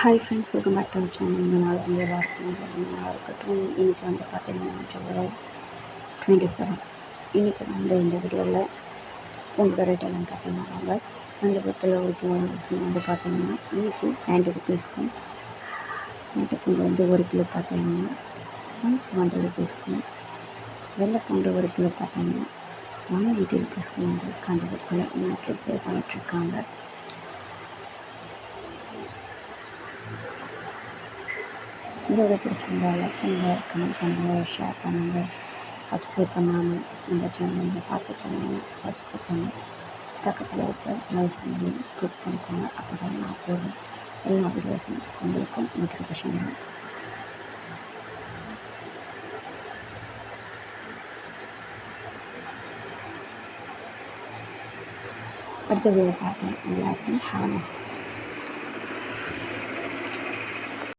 Hi friends welcome back to channel இந்த நாள் வந்து எல்லாம் நல்லா இருக்கட்டும். இன்றைக்கி வந்து பார்த்திங்கன்னா ஜூலை டுவெண்ட்டி செவன் இன்றைக்கி வந்து இந்த வீடியோவில் உங்களோட ரேட் எல்லாம் பார்த்தீங்கன்னா வாங்க. பத்தில் ஒரு கிலோ வந்து பார்த்திங்கன்னா இன்றைக்கி நைன்ட்டி ருபீஸ்க்கும் நாட்டு பூண்டு வந்து ஒரு கிலோ பார்த்தீங்கன்னா ஒன் செவன்ட்டி ருபீஸ்க்கும் வெள்ளை பூண்டு ஒரு கிலோ பார்த்தீங்கன்னா ஒன் எயிட்டி ருபீஸ்க்கும் வந்து காஞ்சிபுரத்தில் இன்றைக்கி சேல் பண்ணிகிட்ருக்காங்க இந்த வீடியோ பிடிச்சிருந்தா லைக் பண்ணுங்கள் கமெண்ட் பண்ணுங்கள் ஷேர் பண்ணுங்கள் சப்ஸ்கிரைப் பண்ணாமல் நம்ம சேனல் நீங்கள் பார்த்துட்டு இருந்தீங்கன்னா சப்ஸ்கிரைப் பண்ணி பக்கத்தில் இருக்க லைக் சிம்பிளையும் கிளிக் பண்ணிக்கோங்க. அப்போ தான் நான் போடுற எல்லா வீடியோஸும் உங்களுக்கும் நோட்டிஃபிகேஷன் வரும். அடுத்த வீடியோ பார்க்கலாம் எல்லாருக்கும் ஹாவ் நெஸ்ட்